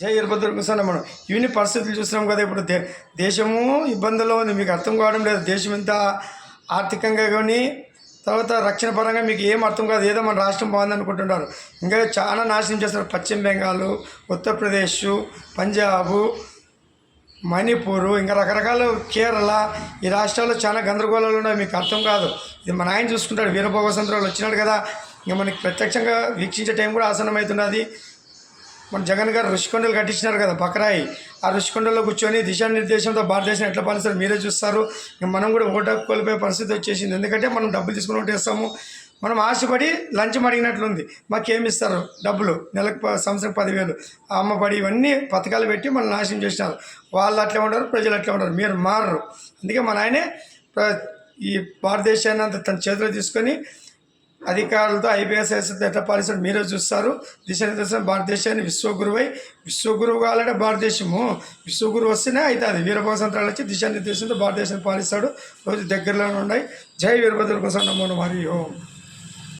జై ఇరుపతులు కూర్చున్నాం మనం ఇవన్నీ పరిస్థితులు చూస్తున్నాం కదా ఇప్పుడు దే దేశము ఇబ్బందుల్లో ఉంది. మీకు అర్థం కావడం లేదు. దేశం ఎంత ఆర్థికంగా కానీ తర్వాత రక్షణ పరంగా మీకు ఏం అర్థం కాదు. ఏదో మన రాష్ట్రం బాగుంది అనుకుంటున్నారు. ఇంకా చాలా నాశనం చేస్తారు పశ్చిమ బెంగాల్ ఉత్తరప్రదేశ్ పంజాబు మణిపూర్ ఇంకా రకరకాల కేరళ ఈ రాష్ట్రాల్లో చాలా గందరగోళాలు ఉన్నాయి. మీకు అర్థం కాదు. ఇది మన ఆయన చూసుకుంటాడు. వీరభోగవసంతరాలు వచ్చినాడు కదా. ఇంకా మనకి ప్రత్యక్షంగా వీక్షించే టైం కూడా ఆసనం అవుతున్నది మన జగన్ గారు ఋషికొండలు కట్టించినారు కదా బకరాయి. ఆ ఋషికొండలో కూర్చొని దిశానిర్దేశంతో భారతదేశం ఎట్లా పాలిస్తారు మీరే చూస్తారు. మనం కూడా ఓటు కోల్పోయే పరిస్థితి వచ్చేసింది. ఎందుకంటే మనం డబ్బులు తీసుకుని ఓటేస్తాము మనం ఆశపడి లంచం అడిగినట్లుంది. మాకేమి ఇస్తారు డబ్బులు? నెలకు సంవత్సరం పదివేలు. అమ్మబడి ఇవన్నీ పథకాలు పెట్టి మనం నాశనం చేసినారు. వాళ్ళు అట్లే ఉండరు ప్రజలు అట్లే ఉండరు. మీరు మారరు. అందుకే మన ఆయనే ప్ర- ఈ భారతదేశాన్ని అంత తన చేతిలో తీసుకొని అధికారులతో ఐపీఎస్ ఐఎస్తో ఎట్లా పాలిస్తాడు మీరే చూస్తారు. దిశానిర్దేశం భారతదేశాన్ని విశ్వగురువై విశ్వగురువు కావాలంటే భారతదేశము. విశ్వగురువు వస్తేనే అవుతుంది వీరభద్రంత్రాలు వచ్చి దిశానిర్దేశంతో భారతదేశాన్ని పాలిస్తాడు. రోజు దగ్గరలోనే ఉన్నాయి. జై వీరభద్ర కోసం నమో హరి ఓం.